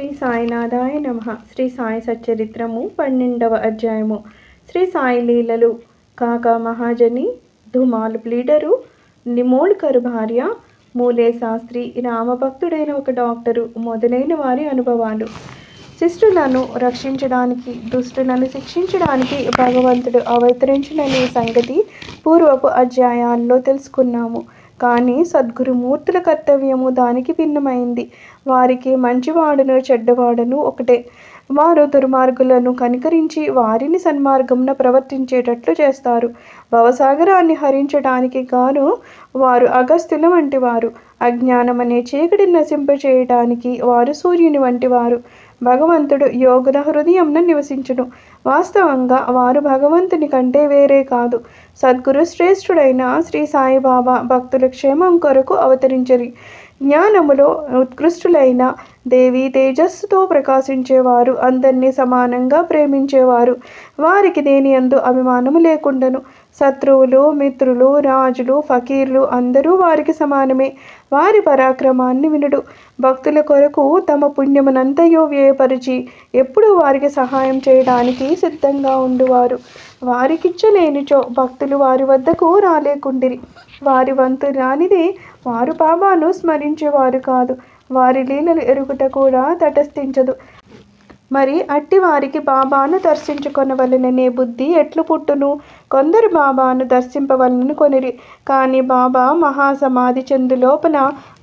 శ్రీ సాయినాథాయ నమ. శ్రీ సాయి సచ్చరిత్రము పన్నెండవ అధ్యాయము. శ్రీ సాయి లీలలు కాక మహాజని ధుమాలు ప్లీడరు నిమోల్కర్ భార్య మూలే శాస్త్రి రామభక్తుడైన ఒక డాక్టరు మొదలైన వారి అనుభవాలు. శిష్టులను రక్షించడానికి దుష్టులను శిక్షించడానికి భగవంతుడు అవతరించిననే సంగతి పూర్వపు అధ్యాయాల్లో తెలుసుకున్నాము. కానీ సద్గురుమూర్తుల కర్తవ్యము దానికి భిన్నమైంది. వారికి మంచివాడును చెడ్డవాడును ఒకటే. వారు దుర్మార్గులను కనికరించి వారిని సన్మార్గంన ప్రవర్తించేటట్లు చేస్తారు. భవసాగరాన్ని హరించడానికి గాను వారు అగస్త్యుల వంటివారు. అజ్ఞానం అనే చీకటిని నశింపచేయడానికి వారు సూర్యుని వంటివారు. భగవంతుడు యోగుల హృదయంన నివసించును. వాస్తవంగా వారు భగవంతుని కంటే వేరే కాదు. సద్గురు శ్రేష్ఠుడైన శ్రీ సాయిబాబా భక్తుల క్షేమం కొరకు అవతరించరి. జ్ఞానములో ఉత్కృష్టులైన దేవి తేజస్సుతో ప్రకాశించేవారు అందరినీ సమానంగా ప్రేమించేవారు. వారికి దేని అందు అభిమానము లేకుండను. శత్రువులు మిత్రులు రాజులు ఫకీర్లు అందరూ వారికి సమానమే. వారి పరాక్రమాన్ని వినుడు. భక్తుల కొరకు తమ పుణ్యమునంతయో వ్యయపరిచి ఎప్పుడూ వారికి సహాయం చేయడానికి సిద్ధంగా ఉండువారు. వారికిచ్చలేనిచో భక్తులు వారి వద్దకు రాలేకుండిరి. వారి వంతు రానిదే వారు బాబాను స్మరించేవారు కాదు. వారి లీలలు ఎరుగుట కూడా తటస్థించదు. మరి అట్టి వారికి బాబాను దర్శించుకొనవలననే బుద్ధి ఎట్లు పుట్టును? కొందరు బాబాను దర్శింపవలనని కొనిరి. కానీ బాబా మహాసమాధి చెందు లోపల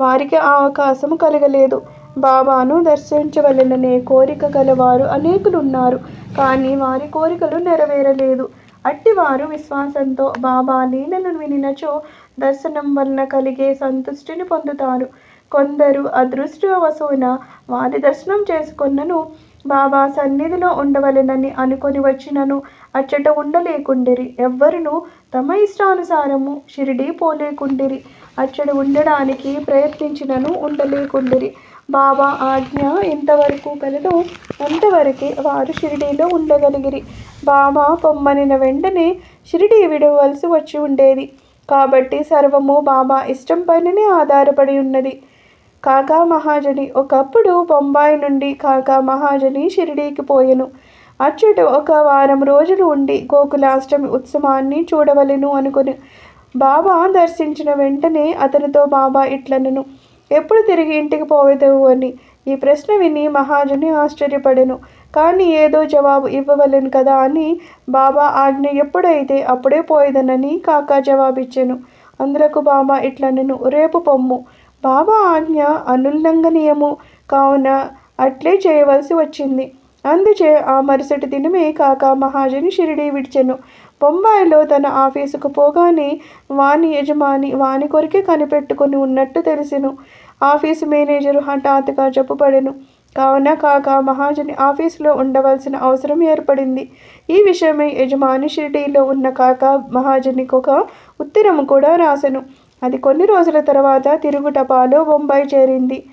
వారికి అవకాశం కలగలేదు. బాబాను దర్శించవలననే కోరిక గలవారు అనేకులున్నారు. కానీ వారి కోరికలు నెరవేరలేదు. అట్టివారు విశ్వాసంతో బాబా లీలను వినినచో దర్శనం వలన కలిగే సంతుష్టిని పొందుతారు. కొందరు అదృష్టవశువున వారి దర్శనం చేసుకున్నను బాబా సన్నిధిలో ఉండవలెనని అనుకొని వచ్చినను అచ్చట ఉండలేకుండిరి. ఎవ్వరును తమ ఇష్టానుసారము షిరిడి పోలేకుండిరి. అచ్చట ఉండడానికి ప్రయత్నించినను ఉండలేకుండిరి. బాబా ఆజ్ఞ ఎంతవరకు కలదో. అంతవరకే వారు షిరిడీలో ఉండగలిగిరి. బాబా పొమ్మనిన వెంటనే షిరిడీ విడవలసి వచ్చి ఉండేది. కాబట్టి సర్వము బాబా ఇష్టం పైననే ఆధారపడి ఉన్నది. కాకా మహాజని ఒకప్పుడు బొంబాయి నుండి కాకా మహాజని షిరిడీకి పోయెను. అచ్చుట ఒక వారం రోజులు ఉండి గోకులాష్టమి ఉత్సవాన్ని చూడవలెను అనుకుని బాబా దర్శించిన వెంటనే అతనితో బాబా ఇట్లనను. ఎప్పుడు తిరిగి ఇంటికి పోవేదవు అని? ఈ ప్రశ్న విని మహాజని ఆశ్చర్యపడెను. కానీ ఏదో జవాబు ఇవ్వవలేను కదా అని బాబా ఆజ్ఞ ఎప్పుడైతే అప్పుడే పోయేదనని కాకా జవాబిచ్చాను. అందులకు బాబా ఇట్లనను రేపు పొమ్ము. బాబా ఆజ్ఞ అనుల్లంఘనీయము. కావున అట్లే చేయవలసి వచ్చింది. అందుచే ఆ మరుసటి దినమే కాక మహాజని షిరిడి విడిచెను. బొంబాయిలో తన ఆఫీసుకు పోగానే వాణి యజమాని వాని కొరికే కనిపెట్టుకుని ఉన్నట్టు తెలిసెను. ఆఫీసు మేనేజరు హఠాత్తుగా జబ్బుపడెను. కావున కాక మహాజని ఆఫీసులో ఉండవలసిన అవసరం ఏర్పడింది. ఈ విషయమై యజమాని షిరిడీలో ఉన్న కాక మహాజనికి ఒక ఉత్తరం కూడా రాసెను. అది కొన్ని రోజుల తర్వాత తిరుగుటపాలో బొంబాయి చేరింది.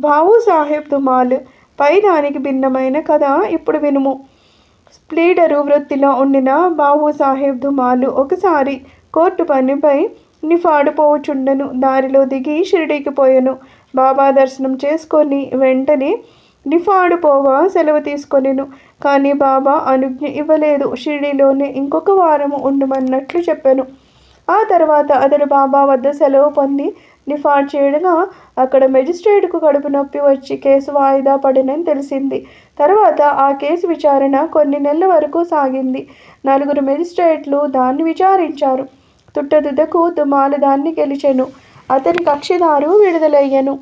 బావు సాహెబ్ దుమాల్ పై దానికి భిన్నమైన కథ ఇప్పుడు వినుము. స్ప్లీడరు వృత్తిలో ఉండిన బాబు సాహెబ్ దుమాలు ఒకసారి కోర్టు పనిపై నిఫాడు పోవుచుండెను దారిలో దిగి షిరిడీకి పోయెను. బాబా దర్శనం చేసుకొని వెంటనే డిఫాడు పోవ సెలవు తీసుకొనిను. కానీ బాబా అనుజ్ఞ ఇవ్వలేదు. షిరిడీలోనే ఇంకొక వారము ఉండమన్నట్లు చెప్పాను. ఆ తర్వాత అతడు బాబా వద్ద సెలవు పొంది నిఫాడ్ చేయడగా అక్కడ మెజిస్ట్రేట్కు కడుపు నొప్పి వచ్చి కేసు వాయిదా పడినని తెలిసింది. తర్వాత ఆ కేసు విచారణ కొన్ని నెలల వరకు సాగింది. నలుగురు మెజిస్ట్రేట్లు దాన్ని విచారించారు. తుట్టదుద్దకు దుమాలు దాన్ని గెలిచెను. అతని కక్షిదారు విడుదలయ్యను.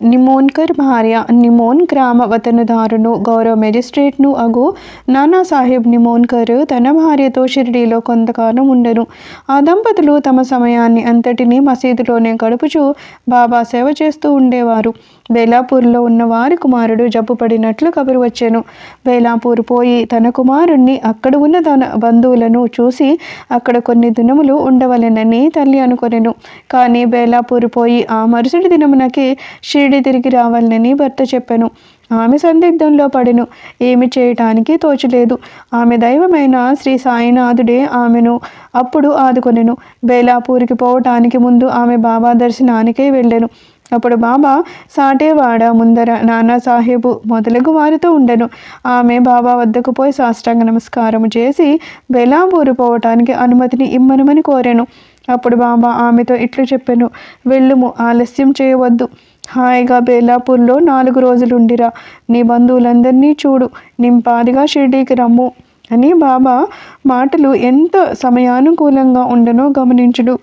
నిమోన్కర్ భార్య నిమోన్ గ్రామ వతనదారును గౌరవ మెజిస్ట్రేట్ను అగు నానాసాహెబ్ నిమోన్కర్ తన భార్యతో షిరిడీలో కొంతకాలం ఉండను. ఆ దంపతులు తమ సమయాన్ని అంతటినీ మసీదులోనే గడుపుచూ బాబా సేవ చేస్తూ ఉండేవారు. బేలాపూర్లో ఉన్న వారి కుమారుడు జబ్బుపడినట్లు కబురు వచ్చాను. బేలాపూర్ పోయి తన కుమారుణ్ణి అక్కడ ఉన్న తన బంధువులను చూసి అక్కడ కొన్ని దినములు ఉండవలెనని తల్లి అనుకొనెను. కానీ బేలాపూర్ పోయి ఆ మరుసటి దినమునకి షిరిడి తిరిగి రావాలని భర్త చెప్పాను. ఆమె సందిగ్ధంలో పడెను. ఏమి చేయటానికి తోచలేదు. ఆమె దైవమైన శ్రీ సాయినాథుడే ఆమెను అప్పుడు ఆదుకొనెను. బేలాపూర్కి పోవటానికి ముందు ఆమె బాబా దర్శనానికే వెళ్ళాను. అప్పుడు బాబా సాటేవాడ ముందర నానా సాహెబు మొదలగు వారితో ఉండెను. ఆమె బాబా వద్దకు పోయి సాష్టాంగ నమస్కారం చేసి బెలాంపూరు పోవటానికి అనుమతిని ఇమ్మనమని కోరాను. అప్పుడు బాబా ఆమెతో ఇట్లు చెప్పాను వెళ్ళుము ఆలస్యం చేయవద్దు. హాయిగా బేలాపూర్లో నాలుగు రోజులుండిరా. నీ బంధువులందరినీ చూడు. నింపాదిగా షిర్డీకి రమ్ము అని బాబా మాటలు ఎంత సమయానుకూలంగా ఉండనో గమనించుడు.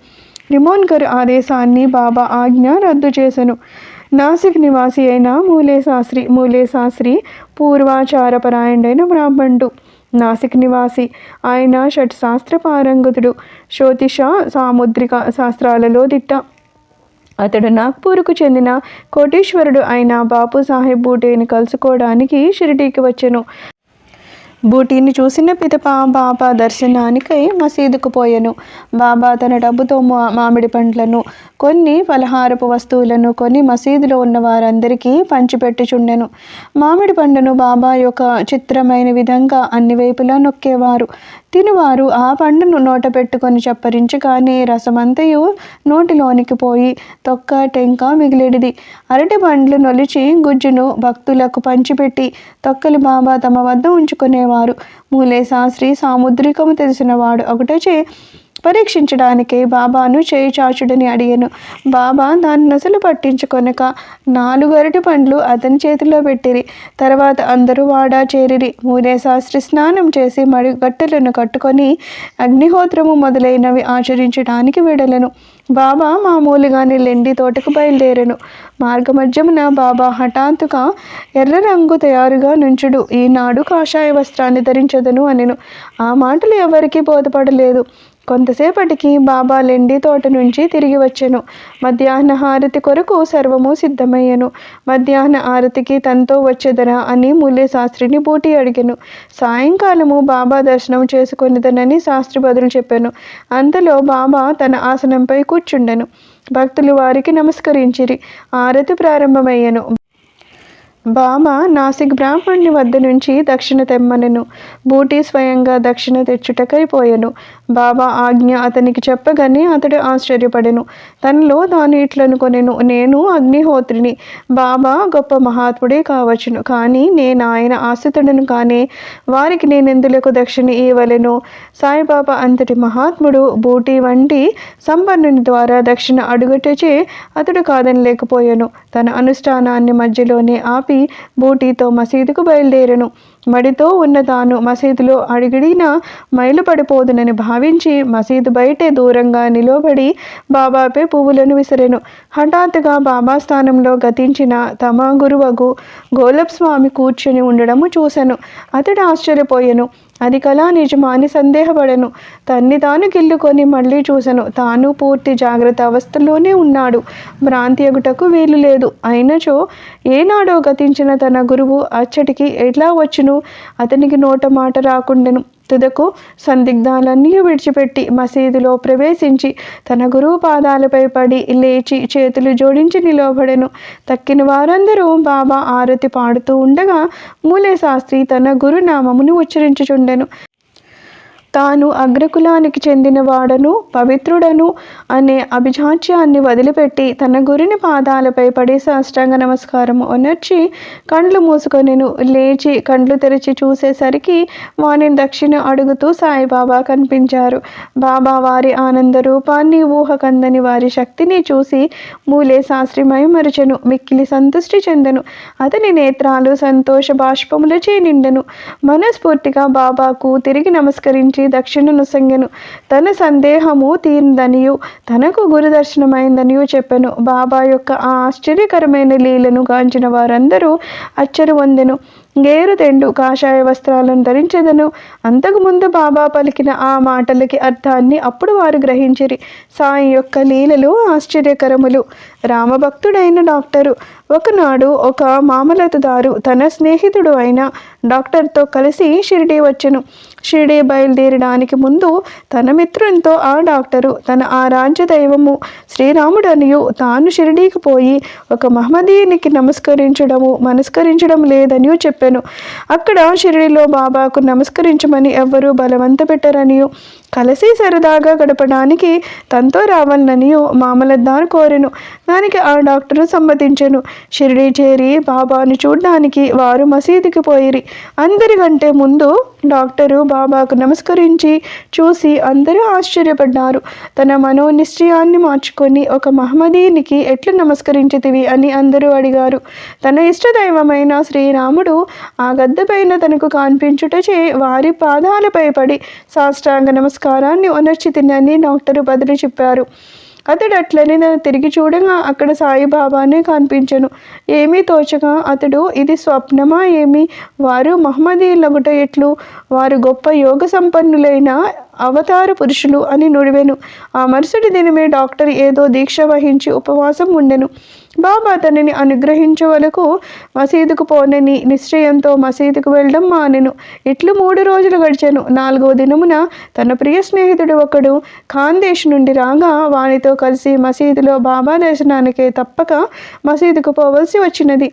లిమోన్కర్ ఆదేశాన్ని బాబా ఆజ్ఞ రద్దు చేసెను. నాసిక్ నివాసి అయిన మూలే శాస్త్రి మూలే శాస్త్రి పూర్వాచారపరాయణుడైన బ్రాహ్మణుడు. నాసిక్ నివాసి ఆయన షట్ శాస్త్ర పారంగతుడు. జ్యోతిష సాముద్రిక శాస్త్రాలలో దిట్ట. అతడు నాగ్పూర్కు చెందిన కోటీశ్వరుడు అయిన బాపు సాహెబ్ బూటేని కలుసుకోవడానికి షిరిడీకి వచ్చెను. బూటీని చూసిన పిదప బాబా దర్శనానికై మసీదుకు పోయెను. బాబా తన డబ్బుతో మామిడి పండ్లను కొన్ని పలహారపు వస్తువులను కొని మసీదులో ఉన్న వారందరికీ పంచిపెట్టుచుండెను. మామిడి పండును బాబా యొక్క చిత్రమైన విధంగా అన్ని వైపులా నొక్కేవారు. తినువారు ఆ పండును నోట పెట్టుకొని చప్పరించగానే రసమంతయు నోటిలోనికి పోయి తొక్క టెంక మిగిలిడిది. అరటి పండ్లు నొలిచి గుజ్జును భక్తులకు పంచిపెట్టి తొక్కలు బాబా తమ వద్ద ఉంచుకునే ఉంచుకునేవారు మూలే శ్రీ సాముద్రికము తెలిసినవాడు ఒకటచే పరీక్షించడానికే బాబాను చేయి చాచుడని అడిగాను. బాబా దాన్ని నసలు పట్టించుకొనక నాలుగు అరటి పండ్లు అతని చేతిలో పెట్టిరి. తర్వాత అందరూ వాడా చేరిరి. మూలే శాస్త్రి స్నానం చేసి మడి గట్టెలను కట్టుకొని అగ్నిహోత్రము మొదలైనవి ఆచరించడానికి విడలను. బాబా మామూలుగానే లెండి తోటకు బయలుదేరెను. మార్గమధ్యమున బాబా హఠాత్తుగా ఎర్ర రంగు తయారుగా నుంచుడు. ఈనాడు కాషాయ వస్త్రాన్ని ధరించదను అనెను. ఆ మాటలు ఎవరికీ బోధపడలేదు. కొంతసేపటికి బాబా లెండి తోట నుంచి తిరిగి వచ్చెను. మధ్యాహ్న హారతి కొరకు సర్వము సిద్ధమయ్యను. మధ్యాహ్న హారతికి తనతో వచ్చేదరా అని మూల్య శాస్త్రిని బూటి అడిగాను. సాయంకాలము బాబా దర్శనం చేసుకొనిదనని శాస్త్రి బదులు చెప్పాను. అంతలో బాబా తన ఆసనంపై కూర్చుండెను. భక్తులు వారికి నమస్కరించిరి. ఆరతి ప్రారంభమయ్యను. బామ నాసిక్ బ్రాహ్మణుని వద్ద నుంచి దక్షిణ తెమ్మనెను. బూటీ స్వయంగా దక్షిణ తెచ్చుటకైపోయెను బాబా ఆజ్ఞ అతనికి చెప్పగానే అతడు ఆశ్చర్యపడెను. తనలో తాను ఇట్లనుకొనెను నేను అగ్నిహోత్రిని. బాబా గొప్ప మహాత్ముడే కావచ్చును. కానీ నేను ఆయన ఆశ్రితుడను కానీ వారికి నేను ఎందులకు దక్షిణ ఇవ్వలేను? సాయిబాబా అంతటి మహాత్ముడు బూటీ వంటి సంపన్నుని ద్వారా దక్షిణ అడుగుటచే అతడు కాదని లేకపోయాను. తన అనుష్ఠానాన్ని మధ్యలోనే ఆపి బూటీతో మసీదుకు బయలుదేరను. మడితో ఉన్న తాను మసీదులో అడిగిడిన మైలు పడిపోదునని భావించి మసీదు బయటే దూరంగా నిలబడి బాబాపై పువ్వులను విసిరెను. హఠాత్తుగా బాబా స్థానంలో గతించిన తమ గురువగు గోలప్ స్వామి కూర్చుని ఉండడము చూశాను అతడు ఆశ్చర్యపోయాను. అది కళా నిజమా అని సందేహపడను. తన్ని తాను గిల్లుకొని మళ్ళీ చూసెను. తాను పూర్తి జాగ్రత్త అవస్థలోనే ఉన్నాడు. భ్రాంతి ఎగుటకు వీలు లేదు. అయినచో ఏనాడో గతించిన తన గురువు అచ్చటికి ఎట్లా వచ్చును? అతనికి నోట మాట రాకుండెను. తుదకు సందిగ్ధాలన్నీ విడిచిపెట్టి మసీదులో ప్రవేశించి తన గురువు పాదాలపై పడి లేచి చేతులు జోడించి నిలవబడెను. తక్కిన వారందరూ బాబా ఆరతి పాడుతూ ఉండగా మూలే శాస్త్రి తన గురునామమును ఉచ్చరించుచుండెను. తాను అగ్రకులానికి చెందినవాడను పవిత్రుడను అనే అభిజాత్యాన్ని వదిలిపెట్టి తన గురిని పాదాలపై పడి సాష్టాంగ నమస్కారం ఒనర్చి కండ్లు మూసుకొనిను లేచి కండ్లు తెరిచి చూసేసరికి వాని దక్షిణ అడుగుతూ సాయిబాబా కనిపించారు. బాబా వారి ఆనంద రూపాన్ని ఊహకందని వారి శక్తిని చూసి మూలే శాస్త్రి మరచను మిక్కిలి సంతుష్టి చెందను. అతని నేత్రాలు సంతోష బాష్పములచే నిండెను. మనస్ఫూర్తిగా బాబాకు తిరిగి నమస్కరించి దక్షిణను సంగెను. తన సందేహము తీరిందనియు తనకు గురుదర్శనమైందనియు చెప్పెను. బాబా యొక్క ఆ ఆశ్చర్యకరమైన లీలను గాంచిన వారందరూ అచ్చరు పొందెను గేరు తెండు కాషాయ వస్త్రాలను ధరించెదను. అంతకుముందు బాబా పలికిన ఆ మాటలకి అర్థాన్ని అప్పుడు వారు గ్రహించిరి. సాయి యొక్క లీలలు ఆశ్చర్యకరములు. రామభక్తుడైన డాక్టరు. ఒకనాడు ఒక మామలతుదారు తన స్నేహితుడు అయిన డాక్టర్తో కలిసి షిరిడీ వచ్చెను. షిరిడీ బయలుదేరడానికి ముందు తన మిత్రునితో ఆ డాక్టరు తన ఆరాధ్య దైవము శ్రీరాముడనియు తాను షిరిడీకి పోయి ఒక మహమ్మదీయునికి నమస్కరించడము మనస్కరించడం లేదని చెప్పారు చెప్పాను. అక్కడ షిరిడీలో బాబాకు నమస్కరించమని ఎవ్వరూ బలవంత పెట్టరని కలిసి సరదాగా గడపడానికి తనతో రావాలని మామలద్దాను కోరెను. దానికి ఆ డాక్టరు సమ్మతించెను. షిరిడి చేరి బాబాను చూడ్డానికి వారు మసీదుకి పోయిరి. అందరికంటే ముందు డాక్టరు బాబాకు నమస్కరించి చూసి అందరూ ఆశ్చర్యపడ్డారు. తన మనోనిశ్చయాన్ని మార్చుకొని ఒక మహమ్మదీనికి ఎట్లు నమస్కరించితివి అని అందరూ అడిగారు. తన ఇష్టదైవమైన శ్రీరాముడు ఆ గద్దెపైన తనకు కనిపించుటచే వారి పాదాలపై పడి సాష్టాంగ నమస్కారాన్ని ఉనర్చితినని డాక్టర్ బదులు చెప్పారు. అతడు అట్లనే నన్ను తిరిగి చూడగా అక్కడ సాయిబాబానే కనిపించను. ఏమీ తోచగా అతడు ఇది స్వప్నమా ఏమి? వారు మహమ్మదీలగుట ఎట్లు? వారు గొప్ప యోగ సంపన్నులైన అవతార పురుషులు అని నుడివెను. ఆ మరుసటి దినమే డాక్టర్ ఏదో దీక్ష వహించి ఉపవాసం ఉండెను. బాబా తనని అనుగ్రహించవలకు మసీదుకు పోనని నిశ్చయంతో మసీదుకు వెళ్ళడం మానెను. ఇట్లు మూడు రోజులు గడిచాను. నాలుగో దినమున తన ప్రియ స్నేహితుడు ఒకడు ఖాందేశ్ నుండి రాగా వానితో కలిసి మసీదులో బాబా దర్శనానికే తప్పక మసీదుకు పోవలసి వచ్చినది.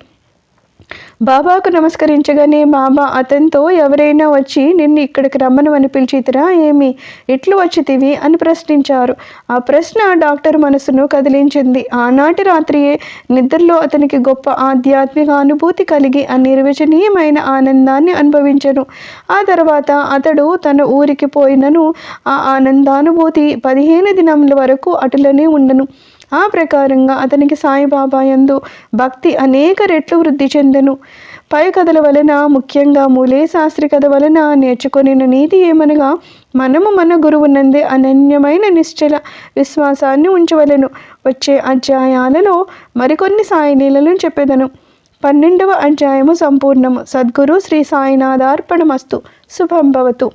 బాబాకు నమస్కరించగానే బాబా అతనితో ఎవరైనా వచ్చి నిన్ను ఇక్కడికి రమ్మను అని పిలిచితిరా ఏమి? ఇట్లు వచ్చితివి? అని ప్రశ్నించారు. ఆ ప్రశ్న డాక్టర్ మనసును కదిలించింది. ఆనాటి రాత్రియే నిద్రలో అతనికి గొప్ప ఆధ్యాత్మిక అనుభూతి కలిగి అనిర్వచనీయమైన ఆనందాన్ని అనుభవించను. ఆ తర్వాత అతడు తన ఊరికి పోయినను ఆ ఆనందానుభూతి పదిహేను దినముల వరకు అటులనే ఉండను. ఆ ప్రకారంగా అతనికి సాయిబాబా యందు భక్తి అనేక రెట్లు వృద్ధి చెందెను. పై కథల వలన ముఖ్యంగా మూలే శాస్త్రి కథ వలన నేర్చుకొనిన నీతి ఏమనగా మనము మన గురువునందే అనన్యమైన నిశ్చల విశ్వాసాన్ని ఉంచవలెను. వచ్చే అధ్యాయాలలో మరికొన్ని సాయిలీలను చెప్పేదను. పన్నెండవ అధ్యాయము సంపూర్ణము. సద్గురు శ్రీ సాయినాథార్పణమస్తు. శుభం భవతు.